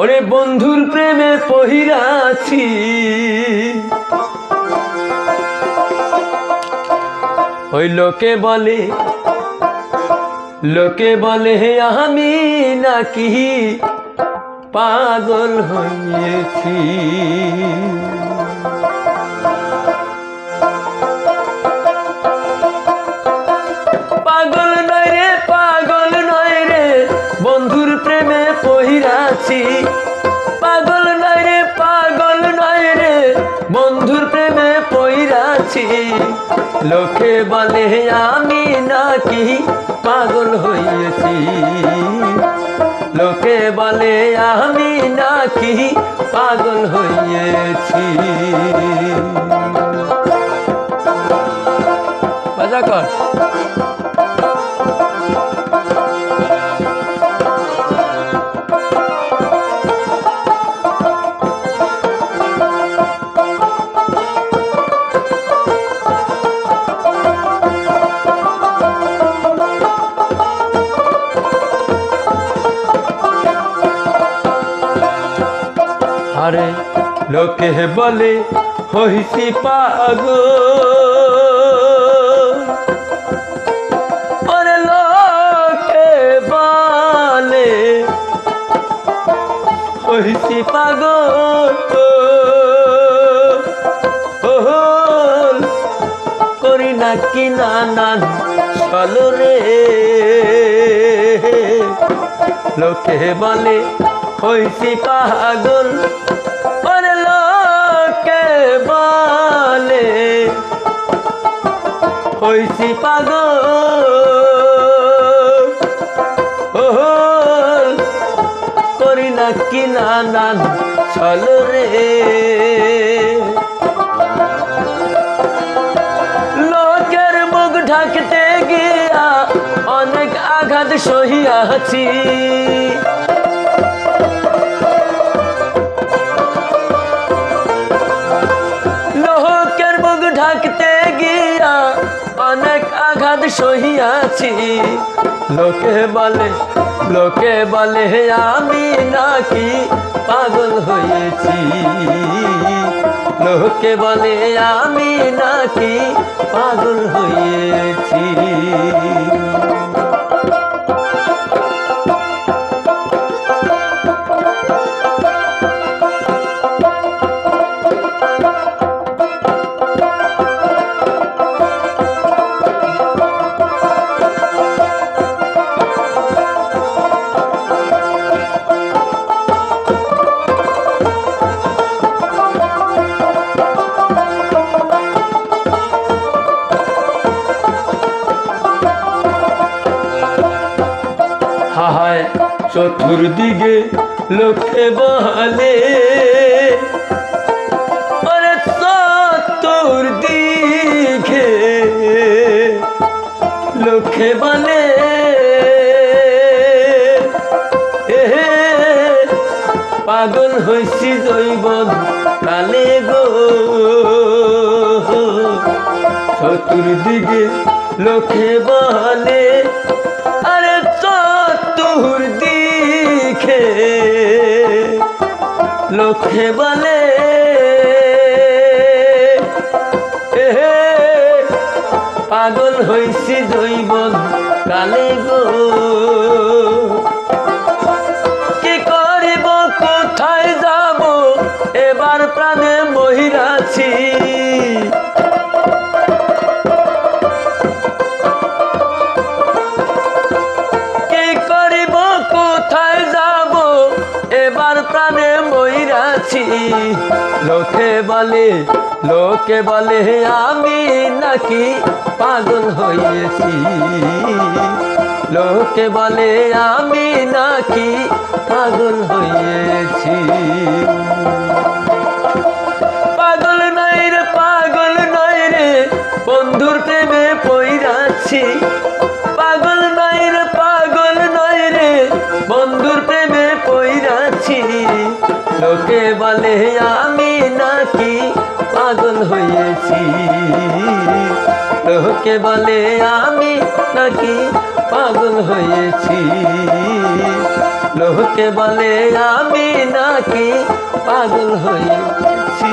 ওরে বন্ধুর প্রেমে পহিরাছি। ওই লোকে বলে লোকে বলে হে আমি নাকি পাগল হয়েছি? লোকে বলে আমি নাকি পাগল হইয়াছি লোকে বলে আমি নাকি পাগল হইয়াছি বাজা কর। আরে লোকে বলে, হইছি ওরে লোকে বলে, হইছি পাগল। করি না কি নানান চলো রে। লোকে বলে, হইছি পাগল। বলে হইছি ওহল করি না কি নানান চলো রে। লোকের মুখ ঢাকতে গিয়া অনেক আঘাত সহিয়াছি। সহিয়াছি। লোকে বলে লোকে বলে, আমি নাকি পাগল হয়েছি? লোকে বলে, আমি নাকি পাগল হয়েছি? চতুর্দিকে লোকে বলে চতুর্দিকে লোকে বলে পাগল হইছি জৈবন কালে গো। চতুর্দিকে লোকে বলে, আরে চতুর্দিকে লোকে বলে পাগল হয়েছি জৈব কালে গো। লোকে বলে লোকে বলে আমি নাকি পাগল হয়েছি। লোকে বলে আমি নাকি পাগল হয়েছি। লোকে বলে আমি নাকি পাগল হয়েছি? লোহকে বলে আমি নাকি পাগল হয়েছি?